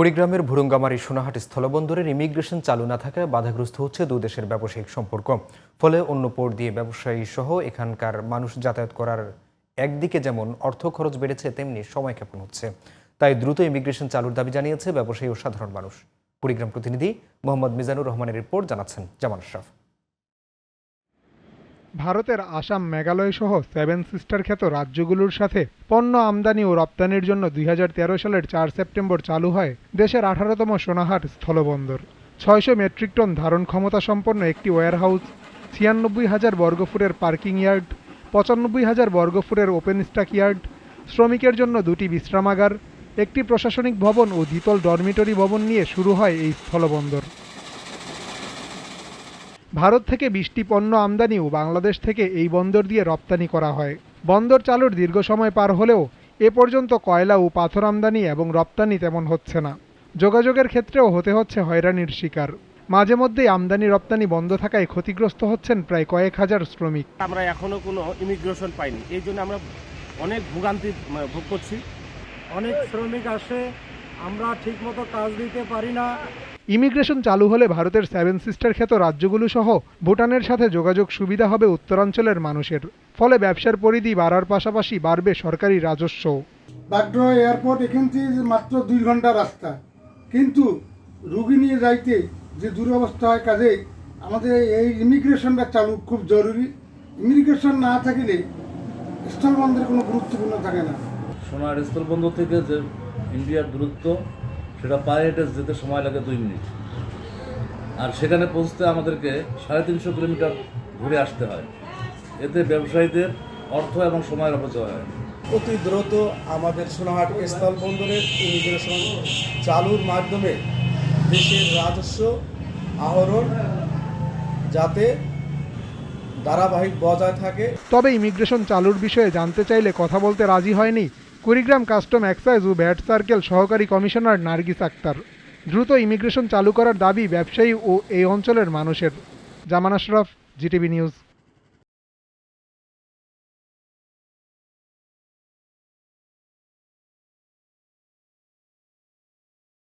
কুড়িগ্রামের ভুরুঙ্গামারী সোনাহাট স্থলবন্দরের ইমিগ্রেশন চালু না থাকায় বাধাগ্রস্ত হচ্ছে দেশের ব্যবসায়িক সম্পর্ক। ফলে অন্য পোর্ট দিয়ে ব্যবসায়ী সহ এখানকার মানুষ যাতায়াত করার একদিকে যেমন অর্থ খরচ বেড়েছে, তেমনি সময় ক্ষেপণ হচ্ছে। তাই দ্রুত ইমিগ্রেশন চালুর দাবি জানিয়েছে ব্যবসায়ী ও সাধারণ মানুষ। কুড়িগ্রাম প্রতিনিধি মোহাম্মদ মিজানুর রহমানের রিপোর্ট জানাচ্ছেন জামান আশরাফ। ভারতের আসাম মেঘালয় সহ সেভেন সিস্টার খ্যাত রাজ্যগুলোর সাথে পণ্য আমদানি ও রপ্তানির জন্য দুই হাজার তেরো সালের চার সেপ্টেম্বর চালু হয় দেশের আঠারোতম সোনাহাট স্থলবন্দর। ছয়শো মেট্রিক টন ধারণ ক্ষমতা সম্পন্ন একটি ওয়্যারহাউস ছিয়ানব্বই হাজার বর্গফুটের পার্কিং ইয়ার্ড, পঁচানব্বই হাজার বর্গফুটের ওপেন স্টাক ইয়ার্ড, শ্রমিকের জন্য দুটি বিশ্রামাগার, একটি প্রশাসনিক ভবন ও দ্বিতল ডরমিটরি ভবন নিয়ে শুরু হয় এই স্থলবন্দর। ভারত থেকে বৃষ্টি পণ্য আমদানি ও বাংলাদেশ থেকে এই বন্দর দিয়ে রপ্তানি করা হয়। বন্দর চালুর দীর্ঘ সময় পার হলেও এ পর্যন্ত কয়লা ও পাথর আমদানি এবং রপ্তানি তেমন হচ্ছে না। যোগাযোগের ক্ষেত্রেও হতে হচ্ছে হয়রানির শিকার। মাঝে মধ্যেই আমদানি রপ্তানি বন্ধ থাকায় ক্ষতিগ্রস্ত হচ্ছেন প্রায় কয়েক হাজার শ্রমিক। আমরা এখনও কোনো ইমিগ্রেশন পাইনি। এই জন্য আমরা অনেক ভোগান্তি ভোগ করছি। অনেক শ্রমিক আসে আমরা ঠিকমতো কাজ দিতে পারি না। ইমিগ্রেশন চালু হলে ভারতের সেভেন সিস্টার খ্যাত রাজ্যগুলো সহ ভুটানের সাথে যোগাযোগ সুবিধা হবে উত্তরাঞ্চলের মানুষের। ফলে ব্যবসার পরিধি বাড়ার পাশাপাশি বাড়বে সরকারি রাজস্ব। বাড্র এয়ারপোর্ট এখান থেকে যে মাত্র দুই ঘণ্টা রাস্তা। কিন্তু রুগী নিয়ে যাইতে যে দুরবস্থা হয় কাজে আমাদের এই ইমিগ্রেশনটা চালু খুব জরুরি। ইমিগ্রেশন না থাকলে স্থলবন্দরের কোনো গুরুত্বপূর্ণ থাকে না। সোনার স্থলবন্দর থেকে যে ইন্ডিয়ার দূরত্ব সেটা পায়ে হেঁটে যেতে সময় লাগে দুই মিনিট। আর সেখানে পৌঁছতে আমাদেরকে সাড়ে তিনশো কিলোমিটার ঘুরে আসতে হয়। এতে ব্যবসায়ীদের অর্থ এবং সময়ের অপচয় হয়। অতি দ্রুত আমাদের সোনাহাট স্থল বন্দরের ইমিগ্রেশন চালুর মাধ্যমে দেশের রাজস্ব আহরণ যাতে ধারাবাহিক বজায় থাকে। তবে ইমিগ্রেশন চালুর বিষয়ে জানতে চাইলে কথা বলতে রাজি হয়নি কুড়িগ্রাম কাস্টম এক্সাইজ ও ভ্যাট সার্কেল সহকারী কমিশনার নার্গিস আক্তার। দ্রুত ইমিগ্রেশন চালু করার দাবি ব্যবসায়ী ও এই অঞ্চলের মানুষের। Zaman Ashraf GTV news.